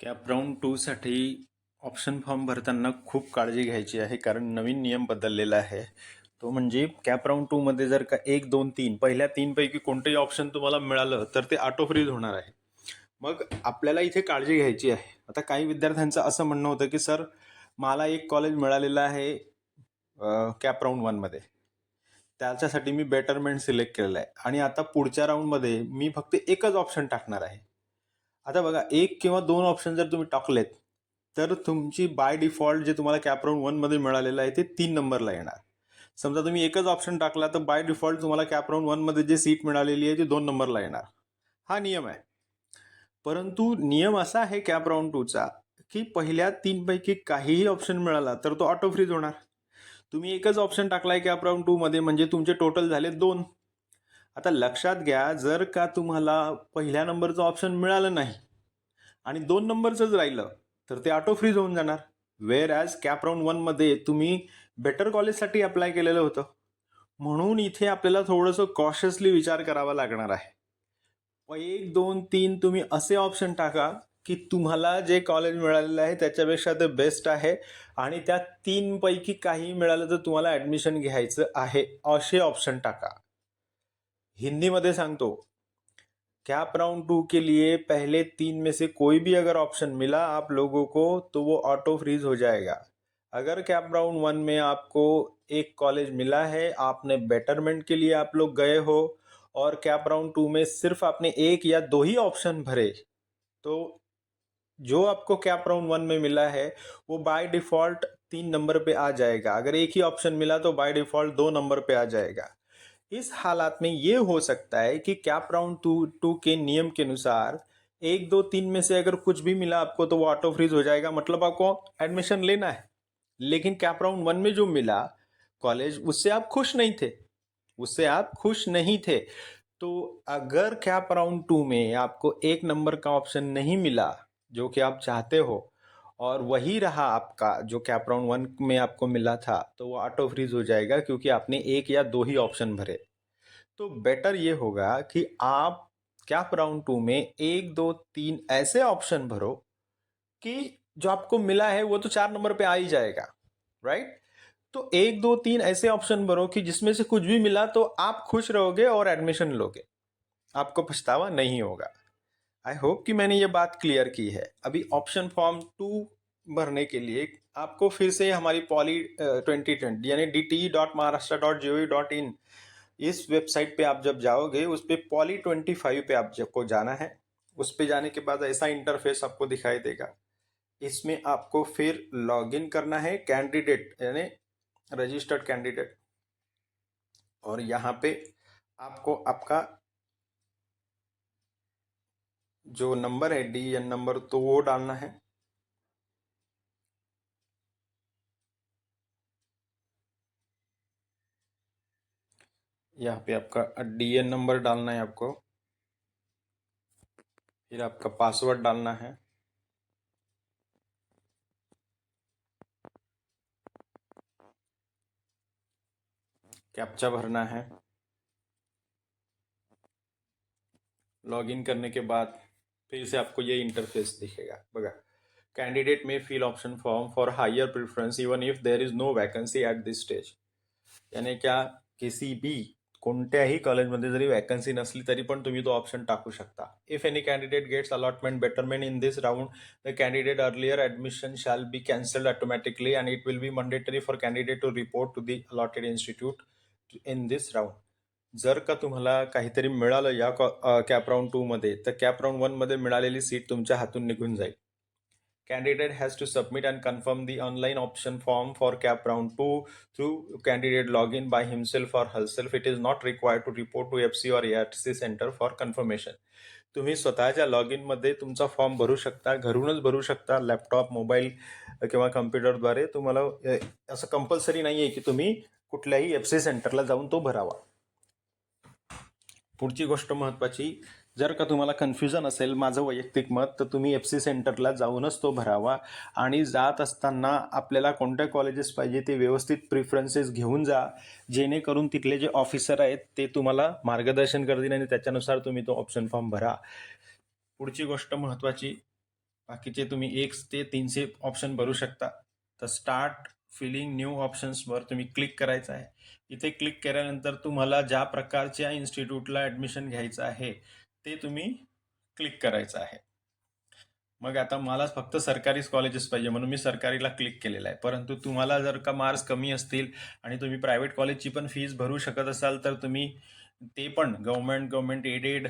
Cap round टूसाठी option form भरताना खूप काळजी घ्यायची आहे कारण नवीन नियम बदललेला आहे. तो म्हणजे कॅप राऊंड टूमध्ये जर का एक दोन तीन पहिल्या तीनपैकी कोणतंही ऑप्शन तुम्हाला मिळालं तर ते ऑटो फ्रीज होणार आहे. मग आपल्याला इथे काळजी घ्यायची आहे. आता काही विद्यार्थ्यांचं असं म्हणणं होतं की सर मला एक कॉलेज मिळालेलं आहे कॅप राऊंड वनमध्ये त्याच्यासाठी मी बेटरमेंट सिलेक्ट केलेलं आहे. आणि आता पुढच्या राऊंडमध्ये मी फक्त एकच ऑप्शन टाकणार आहे. आता बघा एक किंवा दोन ऑप्शन जर तुम्ही टाकलेत तर तुमची बाय डिफॉल्ट जे तुम्हाला कॅप राऊंड वनमध्ये मिळालेलं आहे ते तीन नंबरला येणार. समजा तुम्ही एकच ऑप्शन टाकला तर बाय डिफॉल्ट तुम्हाला कॅप राऊंड वनमध्ये जे सीट मिळालेली आहे ती दोन नंबरला येणार. हा नियम आहे. परंतु नियम असा आहे कॅप राऊंड टूचा की पहिल्या तीनपैकी काहीही ऑप्शन मिळाला तर तो ऑटो फ्रीज होणार. तुम्ही एकच ऑप्शन टाकलाय कॅप राऊंड टूमध्ये म्हणजे तुमचे टोटल झाले दोन. आता लक्षात घ्या जर का तुम्हाला पहिल्या नंबरचं ऑप्शन मिळालं नाही आणि दोन नंबरचंच राहिलं तर ते ऑटो फ्रीज होऊन जाणार. वेअर ॲज कॅप राऊंड वनमध्ये तुम्ही बेटर कॉलेजसाठी अप्लाय केलेलं होतं. म्हणून इथे आपल्याला थोडंसं कॉशियसली विचार करावा लागणार आहे. एक दोन तीन तुम्ही असे ऑप्शन टाका की तुम्हाला जे कॉलेज मिळालेलं आहे त्याच्यापेक्षा ते बेस्ट आहे आणि त्या तीनपैकी काही मिळालं तर तुम्हाला ॲडमिशन घ्यायचं आहे. असे ऑप्शन टाका. हिंदी में सांगतो, कैप राउंड टू के लिए पहले तीन में से कोई भी अगर ऑप्शन मिला आप लोगों को तो वो ऑटो फ्रीज हो जाएगा। अगर कैप राउंड वन में आपको एक कॉलेज मिला है, आपने बेटरमेंट के लिए आप लोग गए हो और कैप राउंड टू में सिर्फ़ आपने एक या दो ही ऑप्शन भरे तो जो आपको कैप राउंड वन में मिला है, वो बाय डिफ़ॉल्ट तीन नंबर पे आ जाएगा। अगर एक ही ऑप्शन मिला तो बाय डिफ़ॉल्ट दो नंबर पे आ जाएगा। इस हालात में ये हो सकता है कि कैप राउंड टू टू के नियम के अनुसार एक, दो, तीन में से अगर कुछ भी मिला आपको तो वो ऑटो फ्रीज हो जाएगा। मतलब आपको एडमिशन लेना है। लेकिन कैप राउंड वन में जो मिला कॉलेज उससे आप खुश नहीं थे। उससे आप खुश नहीं थे। तो अगर कैप राउंड टू में आपको एक नंबर का ऑप्शन नहीं मिला, जो कि आप चाहते हो और वही रहा आपका, जो कैप राउंड वन में आपको मिला था तो वो ऑटो फ्रीज हो जाएगा क्योंकि आपने एक या दो ही ऑप्शन भरे। तो बेटर ये होगा कि आप कैप राउंड टू में एक, दो, तीन ऐसे ऑप्शन भरो कि जो आपको मिला है वो तो चार नंबर पे आ ही जाएगा राइट तो एक, दो, तीन ऐसे ऑप्शन भरो कि जिसमें से कुछ भी मिला तो आप खुश रहोगे और एडमिशन लोगे। आपको पछतावा नहीं होगा। आई होप कि मैंने ये बात क्लियर की है। अभी ऑप्शन फॉर्म टू भरने के लिए आपको फिर से हमारी पॉली ट्वेंटी ट्वेंटी यानी D T dot Maharashtra dot G O dot in is website पे आप जब जाओगे, उस पर पॉली ट्वेंटी फाइव पे आपको जाना है, उस पर जाने के बाद ऐसा इंटरफेस आपको दिखाई देगा। इसमें आपको फिर लॉगिन करना है कैंडिडेट यानी रजिस्टर्ड कैंडिडेट और यहाँ पे आपको आपका जो नंबर है डी एन नंबर तो वो डालना है। यहाँ पे आपका डी एन नंबर डालना है आपको। फिर आपका पासवर्ड डालना है। कैप्चा भरना है। लॉगिन करने के बाद फिर से आपको ये इंटरफेस दिखेगा। बघा। कैंडिडेट में fill option form for higher preference even if there is no vacancy at this stage यानी क्या किसी बी कोणत्याही कॉलेजमध्ये जरी वॅकन्सी नसली तरी पण तुम्ही तो ऑप्शन टाकू शकता. If any candidate gets allotment betterment in this round the candidate earlier admission shall be cancelled automatically and it will be mandatory for candidate to report to the allotted institute in this round जर का तुम्हाला काहीतरी मिळालं या cap round to मध्ये तर cap round वनमध्ये मिळालेली सीट तुमच्या हातून निघून जाईल. Candidate has to submit and confirm the online option form for CAP round two through candidate log in by himself for herself it is not required to report to F C or AR C centre for confirmation तुम्ही स्वतःच्या log इनमध्ये तुमचा form भरू शकता घरूनच भरू शकता laptop mobile किंवा कम्प्युटरद्वारे तुम्हाला असं कंपल्सरी नाही आहे की तुम्ही कुठल्याही एफ सी सेंटरला जाऊन तो भरावा. पुढची गोष्ट महत्त्वाची जर का तुम्हाला कन्फ्युजन असेल माझं वैयक्तिक मत तर तुम्ही एफ सी सेंटरला जाऊनच तो भरावा आणि जात असताना आपल्याला कोणत्या कॉलेजेस पाहिजे ते व्यवस्थित प्रिफरन्सेस घेऊन जा. जेणेकरून तिथले जे ऑफिसर आहेत ते तुम्हाला मार्गदर्शन करतील आणि त्याच्यानुसार तुम्ही तो ऑप्शन फॉर्म भरा. पुढची गोष्ट महत्त्वाची बाकीचे तुम्ही एक ते तीनशे ऑप्शन भरू शकता. तर स्टार्ट फिलिंग न्यू ऑप्शन्सवर तुम्ही क्लिक करायचं आहे. इथे क्लिक केल्यानंतर तुम्हाला ज्या प्रकारच्या इन्स्टिट्यूटला ॲडमिशन घ्यायचं आहे ते तुम्ही क्लिक करायचं आहे. मग आता मला फक्त सरकारीच कॉलेजेस पाहिजे म्हणून मी सरकारीला क्लिक केलेलं आहे. परंतु तुम्हाला जर का मार्क्स कमी असतील आणि तुम्ही प्रायव्हेट कॉलेजची पण फीज भरू शकत असाल तर तुम्ही ते पण government government aided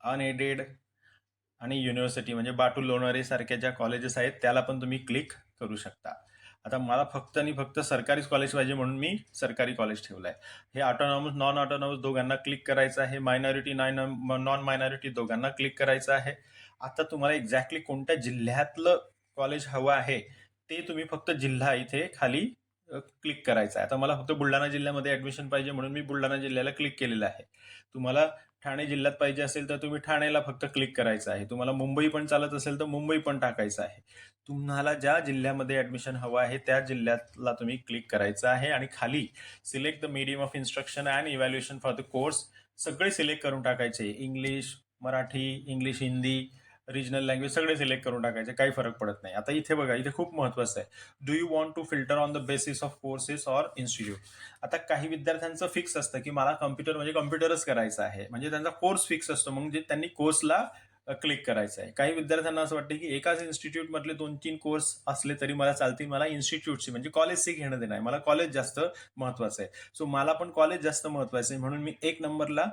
unaided and university म्हणजे बाटू लोणारे सारख्या ज्या कॉलेजेस आहेत त्याला पण तुम्ही क्लिक करू शकता. आता मला फक्त आणि फक्त सरकारीच कॉलेज पाहिजे म्हणून मी सरकारी कॉलेज ठेवलं आहे हे ऑटोनॉमस नॉन ऑटोनॉमस दोघांना क्लिक करायचं आहे. मायनॉरिटी नॉन नॉन मायनॉरिटी दोघांना क्लिक करायचं आहे. आता तुम्हाला एक्झॅक्टली कोणत्या जिल्ह्यातलं कॉलेज हवं आहे ते तुम्ही फक्त जिल्हा इथे खाली क्लिक करायचं आहे. आता मला फक्त बुलढाणा जिल्ह्यामध्ये ॲडमिशन पाहिजे म्हणून मी बुलढाणा जिल्ह्याला क्लिक केलेलं आहे. तुम्हाला ठाणे जिल्ह्यात पाहिजे असेल तर तुम्ही ठाणेला फक्त क्लिक करायचं आहे. तुम्हाला मुंबई पण चालत असेल तर मुंबई पण टाकायचं आहे. तुम्हाला ज्या जिल्ह्यामध्ये ॲडमिशन हवं आहे त्या जिल्ह्यातला तुम्ही क्लिक करायचं आहे आणि खाली select the medium of instruction and evaluation for the course सगळे सिलेक्ट करून टाकायचे. English Marathi English Hindi regional language सगळे सिलेक्ट करून टाकायचे काही फरक पडत नाही. आता इथे बघा इथे खूप महत्त्वाचं आहे. Do you want to filter on the basis of courses or institute आता काही विद्यार्थ्यांचं फिक्स असतं की मला कम्प्युटर म्हणजे कम्प्युटरच करायचं आहे. म्हणजे त्यांचा कोर्स फिक्स असतो. म्हणजे त्यांनी कोर्सला क्लिक करायचं आहे. काही विद्यार्थ्यांना असं वाटतं की एकाच इन्स्टिट्यूटमधले दोन तीन कोर्स असले तरी मला चालतील. मला इन्स्टिट्यूटची म्हणजे कॉलेजचे घेणं देणं आहे. मला कॉलेज जास्त महत्त्वाचं आहे. सो मला पण कॉलेज जास्त महत्त्वाचं आहे. म्हणून मी एक नंबरला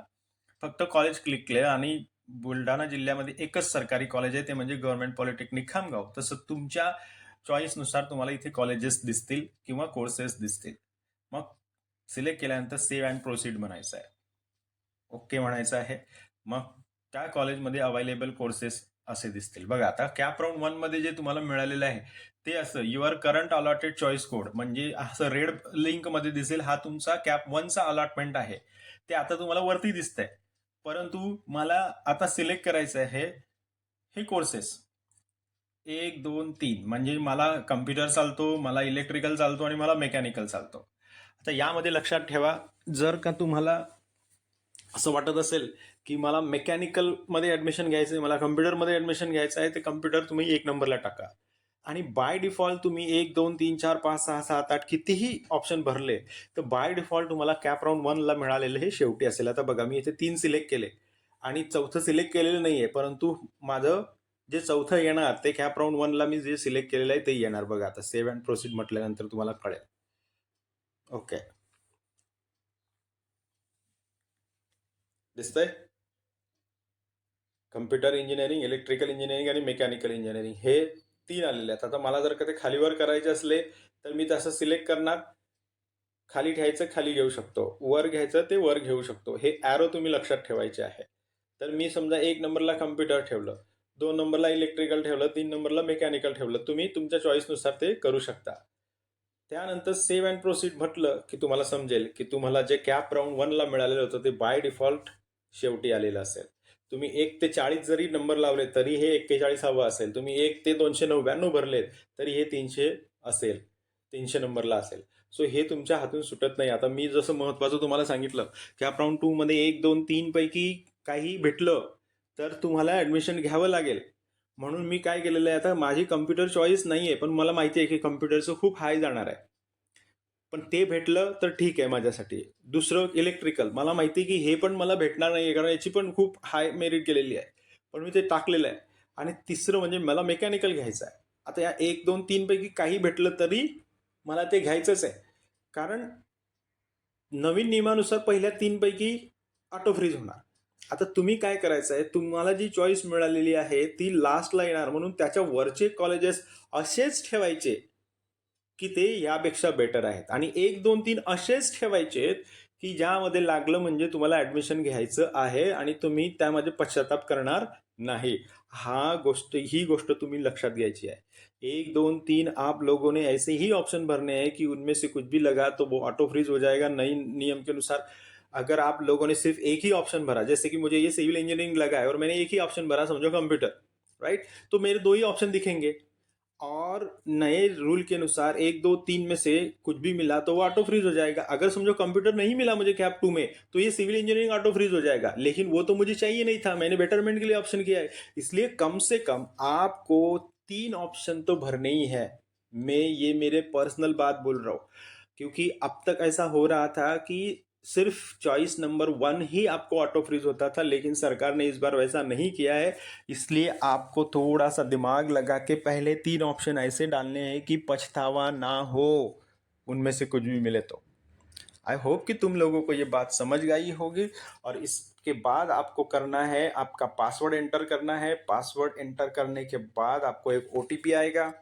फक्त कॉलेज क्लिक केलं आणि बुलढाणा जिल्ह्यामध्ये एकच सरकारी कॉलेज आहे ते म्हणजे गव्हर्नमेंट पॉलिटेक्निक खामगाव. तसं तुमच्या चॉईसनुसार तुम्हाला इथे कॉलेजेस दिसतील किंवा कोर्सेस दिसतील. मग सिलेक्ट केल्यानंतर सेव्ह अँड प्रोसीड म्हणायचं आहे. ओके म्हणायचं आहे. मग त्या कॉलेजमध्ये अवेलेबल कोर्सेस असे दिसतील. बघा आता कॅप राऊंड वनमध्ये जे तुम्हाला मिळालेलं आहे ते असं your current allotted choice code म्हणजे असं रेड लिंकमध्ये दिसेल हा तुमचा कॅप वनचा अलॉटमेंट आहे. ते आता तुम्हाला वरती दिसतंय. परंतु मला आता सिलेक्ट करायचं आहे हे कोर्सेस एक दोन तीन. म्हणजे मला कम्प्युटर चालतो मला इलेक्ट्रिकल चालतो आणि मला मेकॅनिकल चालतो. आता यामध्ये लक्षात ठेवा जर का तुम्हाला असं वाटत असेल की मला मेकॅनिकलमध्ये ॲडमिशन घ्यायचं आहे मला कम्प्युटरमध्ये ॲडमिशन घ्यायचं आहे ते कम्प्युटर तुम्ही एक नंबरला टाका. आणि बाय डिफॉल्ट तुम्ही एक दोन तीन चार पाच सहा सात आठ कितीही ऑप्शन भरले तर बाय डिफॉल्ट तुम्हाला कॅप राऊंड वनला मिळालेलं हे शेवटी असेल. आता बघा मी इथे तीन सिलेक्ट केले आणि चौथं सिलेक्ट केलेलं नाही आहे परंतु माझं जे चौथं येणार ते कॅप राऊंड वनला मी जे सिलेक्ट केलेलं आहे ते येणार. बघा आता सेव्ह अँड प्रोसीड म्हटल्यानंतर तुम्हाला कळेल. ओके दिसतंय? कम्प्युटर इंजिनिअरिंग इलेक्ट्रिकल इंजिनिअरिंग आणि मेकॅनिकल इंजिनिअरिंग हे तीन आलेले आहेत. आता मला जर का ते खालीवर करायचे असले तर मी तसं सिलेक्ट करणार. खाली घ्यायचं खाली घेऊ शकतो. वर घ्यायचं ते वर घेऊ शकतो. हे ॲरो तुम्ही लक्षात ठेवायचे आहे. तर मी समजा एक नंबरला कम्प्युटर ठेवलं दोन नंबरला इलेक्ट्रिकल ठेवलं तीन नंबरला मेकॅनिकल ठेवलं. तुम्ही तुमच्या चॉईसनुसार ते करू शकता. त्यानंतर सेव्ह अँड प्रोसीड म्हटलं की तुम्हाला समजेल की तुम्हाला जे कॅप राऊंड वनला मिळालेलं होतं ते बाय डिफॉल्ट शेवटी आलेलं असेल. तुम्ही एक ते चाळीस जरी नंबर लावले तरी हे एक्केचाळीस हवं असेल. तुम्ही एक ते दोनशे नव्याण्णव भरलेत तरी हे तीनशे असेल तीनशे नंबरला असेल. सो हे तुमच्या हातून सुटत नाही. आता मी जसं महत्त्वाचं तुम्हाला सांगितलं कॅप राऊंड टूमध्ये एक दोन तीन पैकी काही भेटलं तर तुम्हाला ॲडमिशन घ्यावं लागेल. म्हणून मी काय केलेलं आहे आता माझी कम्प्युटर चॉईस नाही आहे पण मला माहिती आहे की कम्प्युटरचं खूप हाय जाणार आहे. पण ते भेटलं तर ठीक आहे माझ्यासाठी. दुसरं इलेक्ट्रिकल मला माहिती आहे की हे पण मला भेटणार नाही आहे कारण याची पण खूप हाय मेरिट केलेली आहे. पण मी ते टाकलेलं आहे. आणि तिसरं म्हणजे मला मेकॅनिकल घ्यायचं आहे. आता या एक दोन तीनपैकी काही भेटलं तरी मला ते घ्यायचंच आहे. कारण नवीन नियमानुसार पहिल्या तीनपैकी ऑटो फ्रीज होणार. आता तुम्ही काय करायचं आहे? तुम्हाला जी चॉईस मिळालेली आहे ती लास्टला येणार. म्हणून त्याच्या वरचे कॉलेजेस असेच ठेवायचे. की ते यापेक्षा बेटर आहेत. आणि एक दोन तीन असेच ठेवायचे की ज्यामध्ये लागलं म्हणजे तुम्हाला ॲडमिशन घ्यायचं आहे आणि तुम्ही त्यामध्ये पश्चाताप करणार नाही. हा गोष्ट ही गोष्ट तुम्ही लक्षात घ्यायची आहे. एक दोन तीन आप लोगों ने ऐसे ही ऑप्शन भरने हैं कि उनमें से कुछ भी लगा तो वो ऑटो फ्रीज हो जाएगा नई नियम के अनुसार। अगर आप लोगों ने सिर्फ एक ही ऑप्शन भरा जैसे कि मुझे ये सिविल इंजीनियरिंग लगा है और मैंने एक ही ऑप्शन भरा समझो कंप्यूटर राइट तो मेरे दो ही ऑप्शन दिखेंगे। और नए रूल के अनुसार एक, दो, तीन में से कुछ भी मिला तो वो ऑटो फ्रीज हो जाएगा। अगर समझो कंप्यूटर नहीं मिला मुझे कैप टू में तो ये सिविल इंजीनियरिंग ऑटो फ्रीज हो जाएगा। लेकिन वो तो मुझे चाहिए नहीं था, मैंने बेटरमेंट के लिए ऑप्शन किया है। इसलिए कम से कम आपको तीन ऑप्शन तो भरने ही है। मैं ये मेरे पर्सनल बात बोल रहा हूँ। क्योंकि अब तक ऐसा हो रहा था कि सिर्फ़ चॉइस नंबर वन ही आपको ऑटो फ्रीज होता था, लेकिन सरकार ने इस बार वैसा नहीं किया है। इसलिए आपको थोड़ा सा दिमाग लगा के पहले तीन ऑप्शन ऐसे डालने हैं कि पछतावा ना हो। उनमें से कुछ भी मिले तो। आई होप कि तुम लोगों को ये बात समझ गई होगी और इसके बाद आपको करना है, आपका पासवर्ड एंटर करना है। पासवर्ड एंटर करने के बाद आपको एक ओटीपी आएगा।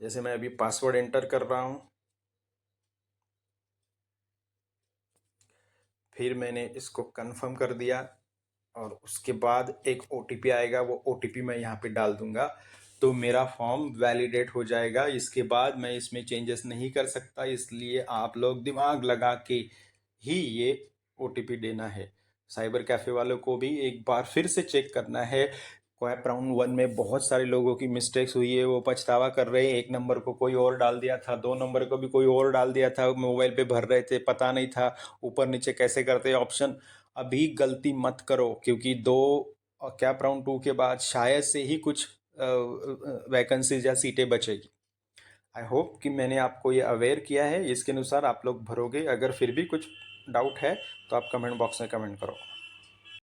जैसे मैं अभी पासवर्ड एंटर कर रहा हूँ। फिर मैंने इसको कंफर्म कर दिया और उसके बाद एक ओटीपी आएगा, वो ओटीपी मैं यहाँ पर डाल दूँगा। तो मेरा फॉर्म वैलिडेट हो जाएगा। इसके बाद मैं इसमें चेंजेस नहीं कर सकता, इसलिए आप लोग दिमाग लगा के ही ये ओटीपी देना है। साइबर कैफ़े वालों को भी एक बार फिर से चेक करना है क्वैप राउंड वन में बहुत सारे लोगों की मिस्टेक्स हुई है, वो पछतावा कर रहे हैं। एक नंबर को कोई और डाल दिया था, दो नंबर को भी कोई और डाल दिया था मोबाइल पे भर रहे थे, पता नहीं था, ऊपर नीचे कैसे करते ऑप्शन अभी गलती मत करो, क्योंकि दो कैप राउंड टू के बाद शायद से ही कुछ वैकेंसीज या सीटें बचेगी। आई होप कि मैंने आपको ये अवेयर किया है, इसके अनुसार आप लोग भरोगे। अगर फिर भी कुछ डाउट है तो आप कमेंट बॉक्स में कमेंट करो।